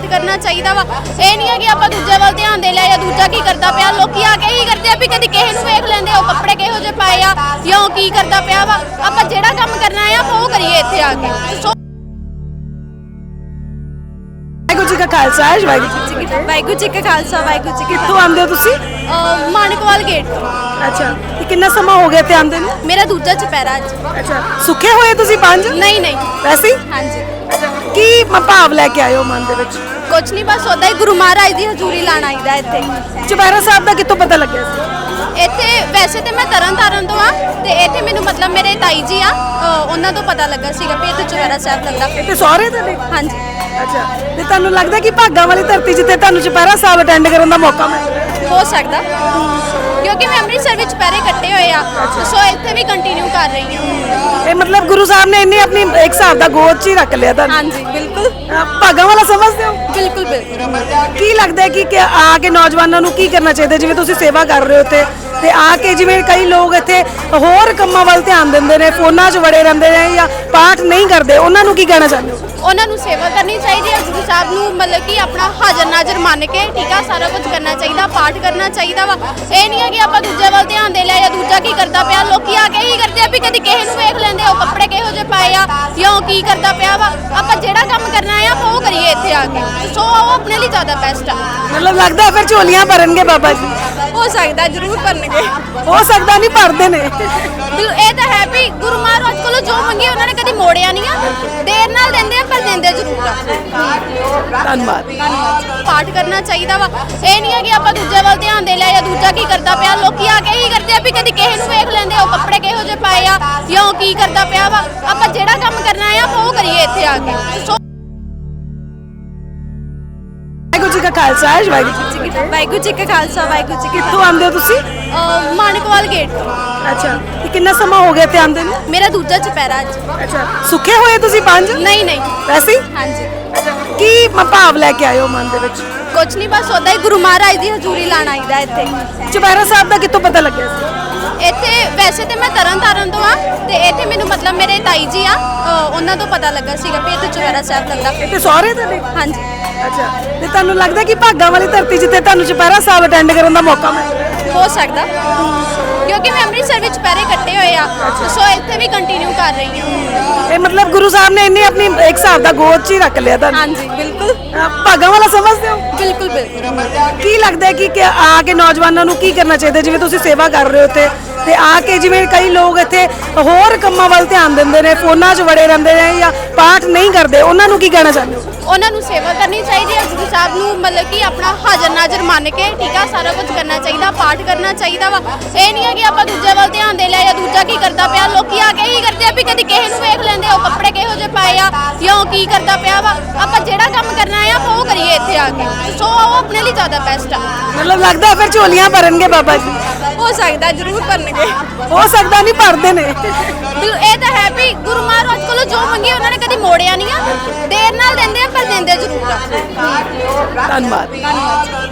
ਪਾਠ ਕਰਨਾ ਚਾਹੀਦਾ ਵਾ। ਇਹ ਨਹੀਂ ਹੈ ਕਿ ਆਪਾਂ ਦੂਜੇ ਵੱਲ ਧਿਆਨ ਦੇ ਲਿਆ ਜਾਂ ਦੂਜਾ ਕੀ ਕਰਦਾ ਪਿਆ। ਲੋਕੀ ਆ ਕੇ ਹੀ ਕਰਦੇ ਆ ਵੀ ਕਦੀ ਕਿਸੇ ਨੂੰ ਵੇਖ ਲੈਂਦੇ ਉਹ ਕੱਪੜੇ ਕਿਹੋ ਜਿਹੇ ਪਾਏ ਆ ਜਾਂ ਉਹ ਕੀ ਕਰਦਾ ਪਿਆ ਵਾ। ਆਪਾਂ ਜਿਹੜਾ ਕੰਮ ਕਰਨਾ ਆ ਆਪਾਂ ਉਹ ਕਰੀਏ ਇੱਥੇ ਆ ਕੇ। ਸੋ ਵਾਹਿਗੁਰੂ ਜੀ ਕਾ ਖਾਲਸਾ ਵਾਹਿਗੁਰੂ ਜੀ ਕੀ ਫਤਿਹ। ਵਾਹਿਗੁਰੂ ਜੀ ਕਾ ਖਾਲਸਾ ਵਾਹਿਗੁਰੂ ਜੀ ਕਿੱਥੋਂ ਆਉਂਦੇ ਹੋ ਤੁਸੀਂ? ਮਾਨਕਵਾਲ ਗੇਟ ਅੱਛਾ ਤੇ ਕਿੰਨਾ ਸਮਾਂ ਹੋ ਗਿਆ ਤੇ ਆਉਂਦੇ ਨੂੰ? ਮੇਰਾ ਦੂਜਾ ਚੁਪਹਿਰਾ ਅੱਜ। ਅੱਛਾ ਸੁੱਖੇ ਹੋਏ ਤੁਸੀਂ ਪੰਜ? ਨਹੀਂ ਨਹੀਂ। ਵੈਸੇ ਹੀ? ਹਾਂਜੀ। ਕੀ ਮ- ਭਾਵ ਲੈ ਕੇ ਆਏ ਹੋ ਮਨ ਦੇ ਵਿੱਚ? ਕੁਛ ਨਹੀਂ ਬਸ ਉਹਦਾ ਹੀ ਗੁਰੂ ਮਹਾਰਾਜ ਦੀ ਹਜ਼ੂਰੀ ਲਾਣ ਆਈਦਾ ਇੱਥੇ। ਚੁਪਹਿਰਾ ਸਾਹਿਬ ਦਾ ਕਿੱਥੋਂ ਪਤਾ ਲੱਗਿਆ ਸੀ? ਇੱਥੇ ਵੈਸੇ ਤੇ ਮੈਂ ਤਰਨ ਤਾਰਨ ਤੋਂ ਆ ਤੇ ਇੱਥੇ ਮੈਨੂੰ ਮਤਲਬ ਮੇਰੇ ਤਾਈ ਜੀ ਆ ਅ, ਉਹਨਾਂ ਤੋਂ ਪਤਾ ਲੱਗਾ ਸੀਗਾ ਵੀ ਇੱਥੇ ਚੁਪਹਿਰਾ ਸਾਹਿਬ ਲੱਗਦਾ ਤੇ ਸਹੁਰੇ ਤੁਹਾਡੇ ਹਾਂਜੀ। ਅੱਛਾ ਤੇ ਤੁਹਾਨੂੰ ਲੱਗਦਾ ਕਿ ਭਾਗਾਂ ਵਾਲੀ ਧਰਤੀ ਜਿੱਥੇ ਤੁਹਾਨੂੰ ਚੁਪਹਿਰਾ ਸਾਹਿਬ ਅਟੈਂਡ ਕਰਨ ਦਾ ਮੌਕਾ ਮਿਲਿਆ? ਹੋ ਸਕਦਾ। ਕਿਉਂਕਿ ਮੈਂ ਅੰਮ੍ਰਿਤਸਰ ਵਿੱਚ ਪੈਰੇ ਕੱਟੇ ਹੋਏ ਆ ਸੋ ਇੱਥੇ ਵੀ ਕੰਟੀਨਿਊ ਕਰ ਰਹੀ ਹਾਂ। ਇਹ ਮਤਲਬ ਗੁਰੂ ਸਾਹਿਬ ਨੇ ਇੰਨੇ ਆਪਣੀ ਇੱਕ ਹਿਸਾਬ ਦਾ ਗੋਦ 'ਚ ਹੀ ਰੱਖ ਲਿਆ ਤੁਹਾਨੂੰ? ਹਾਂਜੀ ਬਿਲਕੁਲ। ਭਾਗਾਂ ਵਾਲਾ ਸਮਝਦੇ ਹੋ? ਬਿਲਕੁਲ ਬਿਲਕੁਲ। ਕੀ ਲੱਗਦਾ ਹੈ ਕਿ ਕਿ ਆ ਕੇ ਨੌਜਵਾਨਾਂ ਨੂੰ ਕੀ ਕਰਨਾ ਚਾਹੀਦਾ? ਜਿਵੇਂ ਤੁਸੀਂ ਸੇਵਾ ਕਰ ਰਹੇ ਹੋ ਤੇ ਤੇ ਆ ਕੇ ਜਿਵੇਂ ਕਈ ਲੋਕ ਇੱਥੇ ਹੋਰ ਕੰਮਾਂ ਵੱਲ ਧਿਆਨ ਦਿੰਦੇ ਨੇ ਫੋਨਾਂ 'ਚ ਵੜੇ ਰਹਿੰਦੇ ਨੇ ਜਾਂ ਪਾਠ ਨਹੀਂ ਕਰਦੇ ਉਹਨਾਂ ਨੂੰ ਕੀ ਕਹਿਣਾ ਚਾਹੁੰਦੇ ਹੋ? ਉਹਨਾਂ ਨੂੰ ਸੇਵਾ ਕਰਨੀ ਚਾਹੀਦੀ ਹੈ। ਗੁਰੂ ਸਾਹਿਬ ਨੂੰ ਮਤਲਬ ਕਿ ਆਪਣਾ ਹਾਜ਼ਰ ਨਾਜ਼ਰ ਮੰਨ ਕੇ ਠੀਕ ਆ ਸਾਰਾ ਕੁਝ ਕਰਨਾ ਚਾਹੀਦਾ ਪਾਠ ਕਰਨਾ ਚਾਹੀਦਾ ਵਾ। ਇਹ ਨਹੀਂ ਹੈ ਕਿ ਆਪਾਂ ਦੂਜੇ ਵੱਲ ਧਿਆਨ ਦੇ ਲਿਆ ਜਾਂ ਦੂਜਾ ਕੀ ਕਰਦਾ ਪਿਆ। ਲੋਕੀ ਆ ਕੇ ਹੀ ਕਰਦੇ ਆ ਵੀ ਕਦੀ ਕਿਸੇ ਨੂੰ ਵੇਖ ਲੈਂਦੇ ਉਹ ਕੱਪੜੇ ਕਿਹੋ ਜਿਹੇ ਪਾਏ ਆ ਜਾਂ ਉਹ ਕੀ ਕਰਦਾ ਪਿਆ ਵਾ। ਆਪਾਂ ਜਿਹੜਾ ਕੰਮ ਕਰਨਾ ਆ ਆਪਾਂ ਉਹ ਕਰੀਏ ਇੱਥੇ ਆ ਕੇ। ਸੋ ਉਹ ਆਪਣੇ ਲਈ ਜ਼ਿਆਦਾ ਬੈਸਟ ਆ। ਮਤਲਬ ਲੱਗਦਾ ਫਿਰ ਝੋਲੀਆਂ ਭਰਨਗੇ ਬਾਬਾ ਜੀ। ਹੋ ਸਕਦਾ ਜ਼ਰੂਰ ਕਰਨਗੇ ਹੋ ਸਕਦਾ ਨਹੀਂ ਭਰਦੇ ਨੇ। ਬਿਲ ਇਹ ਤਾਂ ਹੈ ਵੀ ਗੁਰੂ ਮਹਾਰਾਜ ਕੋਲੋਂ ਜੋ ਮੰਗੇ ਉਹਨਾਂ ਨੇ ਕਦੀ ਮੋੜਿਆ ਨਹੀਂ ਆ। ਦੇਰ ਨਾਲ ਦਿੰਦੇ ਆ ਪਰ ਦਿੰਦੇ ਜ਼ਰੂਰ ਆ। ਧੰਨਵਾਦ। ਪਾਠ ਕਰਨਾ ਚਾਹੀਦਾ ਵਾ। ਇਹ ਨਹੀਂ ਹੈ ਕਿ ਆਪਾਂ ਦੂਜੇ ਵੱਲ ਧਿਆਨ ਦੇ ਲਿਆ ਜਾਂ ਦੂਜਾ ਕੀ ਕਰਦਾ ਪਿਆ। ਲੋਕੀ ਆ ਕੇ ਹੀ ਕਰਦੇ ਆ ਵੀ ਕਦੀ ਕਿਸੇ ਨੂੰ ਵੇਖ ਲੈਂਦੇ ਆ, ਉਹ ਕੱਪੜੇ ਕਿਹੋ ਜਿਹੇ ਪਾਏ ਆ ਜਾਂ ਉਹ ਕੀ ਕਰਦਾ ਪਿਆ ਵਾ। ਆਪਾਂ ਜਿਹੜਾ ਕੰਮ ਕਰਨਾ ਆ ਆਪਾਂ ਉਹ ਕਰੀਏ ਇੱਥੇ ਆ ਕੇ। ਸੋ ਜੀ ਕਾ ਖਾਲਸਾ ਹੈ ਵਾਹਿਗੁਰੂ ਜੀ ਕੀ ਫਤਿਹ। ਵਾਹਿਗੁਰੂ ਜੀ ਕਾ ਖਾਲਸਾ ਵਾਹਿਗੁਰੂ ਜੀ ਕਿੱਥੋਂ ਆਉਂਦੇ ਹੋ ਤੁਸੀਂ? ਕੀ ਮਾਨਕਵਾਲ ਗੇਟ ਅੱਛਾ ਤੇ ਕਿੰਨਾ ਸਮਾਂ ਹੋ ਗਿਆ ਤੇ ਆਉਂਦੇ ਨੂੰ? ਮੇਰਾ ਦੂਜਾ ਚੁਪਹਿਰਾ ਅੱਜ। ਅੱਛਾ ਸੁੱਖੇ ਹੋਏ ਤੁਸੀਂ ਪੰਜ? ਨਹੀਂ ਨਹੀਂ। ਵੈਸੇ? ਹੀ? ਹਾਂਜੀ ਕੀ ਮ- ਭਾਵ ਲੈ ਕੇ ਆਏ ਹੋ ਮਨ ਦੇ ਵਿੱਚ? ਕੁਛ ਨਹੀਂ ਬਸ ਉਹਦਾ ਹੀ ਗੁਰੂ ਮਹਾਰਾਜ ਦੀ ਹਜ਼ੂਰੀ ਲਾਣ ਆਈਦਾ ਇੱਥੇ। ਚੁਪਹਿਰਾ ਸਾਹਿਬ ਦਾ ਕਿੱਥੋਂ ਪਤਾ ਲੱਗਿਆ ਸੀ? ਇੱਥੇ ਵੈਸੇ ਤੇ ਮੈਂ ਤਰਨ ਤਾਰਨ ਤੋਂ ਆ ਤੇ ਇੱਥੇ ਮੈਨੂੰ ਮਤਲਬ ਮੇਰੇ ਤਾਈ ਜੀ ਆ ਅ, ਉਹਨਾਂ ਤੋਂ ਪਤਾ ਲੱਗਾ ਸੀਗਾ ਵੀ ਇੱਥੇ ਚੁਪਹਿਰਾ ਸਾਹਿਬ ਲੱਗਦਾ। ਤੇ ਸਹੁਰੇ ਤੁਹਾਡੇ? ਹਾਂਜੀ। ਅੱਛਾ। ਤੇ ਤੁਹਾਨੂੰ ਲੱਗਦਾ ਕਿ ਭਾਗਾਂ ਵਾਲੀ ਧਰਤੀ ਜਿੱਥੇ ਤੁਹਾਨੂੰ ਚੁਪਹਿਰਾ ਸਾਹਿਬ ਅਟੈਂਡ ਕਰਨ ਦਾ ਮੌਕਾ ਮਿਲਿਆ? ਹੋ ਸਕਦਾ। ਕਿਉਂਕਿ ਮੈਂ ਅੰਮ੍ਰਿਤਸਰ ਵਿੱਚ ਪੈਰੇ ਕੱਟੇ ਹੋਏ ਆ। ਸੋ ਇੱਥੇ ਵੀ ਕੰਟੀਨਿਊ ਕਰ ਰਹੀ ਹਾਂ। ਇਹ ਮਤਲਬ ਗੁਰੂ ਸਾਹਿਬ ਨੇ ਇੰਨੇ ਆਪਣੀ ਇੱਕ ਹਿਸਾਬ ਦਾ ਗੋਦ 'ਚ ਹੀ ਰੱਖ ਲਿਆ ਤੁਹਾਨੂੰ? ਹਾਂਜੀ ਬਿਲਕੁਲ। ਭਾਗਾਂ ਵਾਲਾ ਸਮਝਦੇ ਹੋ? ਬਿਲਕੁਲ ਬਿਲਕੁਲ। ਕੀ ਲੱਗਦਾ ਹੈ ਕਿ ਕਿ ਆ ਕੇ ਨੌਜਵਾਨਾਂ ਨੂੰ ਕੀ ਕਰਨਾ ਚਾਹੀਦਾ? ਜਿਵੇਂ ਤੁਸੀਂ ਸੇਵਾ ਕਰ ਰਹੇ ਹੋ ਤੇ ਤੇ ਆ ਕੇ ਜਿਵੇਂ ਕਈ ਲੋਕ ਇੱਥੇ ਹੋਰ ਕੰਮਾਂ ਵੱਲ ਧਿਆਨ ਦਿੰਦੇ ਨੇ ਫੋਨਾਂ 'ਚ ਵੜੇ ਰਹਿੰਦੇ ਨੇ ਜਾਂ ਪਾਠ ਨਹੀਂ ਕਰਦੇ ਉਹਨਾਂ ਨੂੰ ਕੀ ਕਹਿਣਾ ਚਾਹੁੰਦੇ ਹੋ? ਉਹਨਾਂ ਨੂੰ ਸੇਵਾ ਕਰਨੀ ਚਾਹੀਦੀ ਹੈ ਗੁਰੂ ਸਾਹਿਬ ਨੂੰ ਮਤਲਬ ਕਿ ਆਪਣਾ ਹਾਜ਼ਰ ਨਾਜ਼ਰ ਮੰਨ ਕੇ ਠੀਕ ਆ ਸਾਰਾ ਕੁਝ ਕਰਨਾ ਚਾਹੀਦਾ ਪਾਠ ਕਰਨਾ ਚਾਹੀਦਾ ਵਾ। ਇਹ ਨਹੀਂ ਹੈ ਕਿ ਆਪਾਂ ਦੂਜੇ ਵੱਲ ਧਿਆਨ ਦੇ ਲਿਆ ਜਾਂ ਦੂਜਾ ਕੀ ਕਰਦਾ ਪਿਆ ਲੋਕੀ ਆ ਕੇ ਹੀ ਕਰਦੇ ਆ ਵੀ ਕਦੀ ਕਿਸੇ ਨੂੰ ਵੇਖ ਲੈਂਦੇ ਉਹ ਕੱਪੜੇ ਕਿਹੋ ਜਿਹੇ ਪਾਏ ਆ ਜਾਂ ਉਹ ਕੀ ਕਰਦਾ ਪਿਆ ਵਾ। ਆਪਾਂ ਜਿਹੜਾ ਕੰਮ ਕਰਨਾ ਆ ਆਪਾਂ ਉਹ ਕਰੀਏ ਇੱਥੇ ਆ ਕੇ। ਸੋ ਉਹ ਆਪਣੇ ਲਈ ਜ਼ਿਆਦਾ ਬੈਸਟ ਆ। ਮਤਲਬ ਲੱਗਦਾ ਫਿਰ ਝੋਲੀਆਂ ਭਰਨਗੇ ਬਾਬਾ ਜੀ? ਹੋ ਸਕਦਾ ਜ਼ਰੂਰ ਕਰਨਗੇ ਹੋ ਸਕਦਾ ਨਹੀਂ ਭਰਦੇ ਨੇ। ਇਹ ਤਾਂ ਹੈ ਵੀ ਗੁਰੂ ਮਹਾਰਾਜ ਕੋਲੋਂ ਜੋ ਮੰਗੇ ਉਹਨਾਂ ਨੇ ਕਦੀ ਮੋੜਿਆ ਨਹੀਂ ਆ। ਦੇਰ ਨਾਲ ਜ਼ਰੂਰ ਆ ਧੰਨਵਾਦ।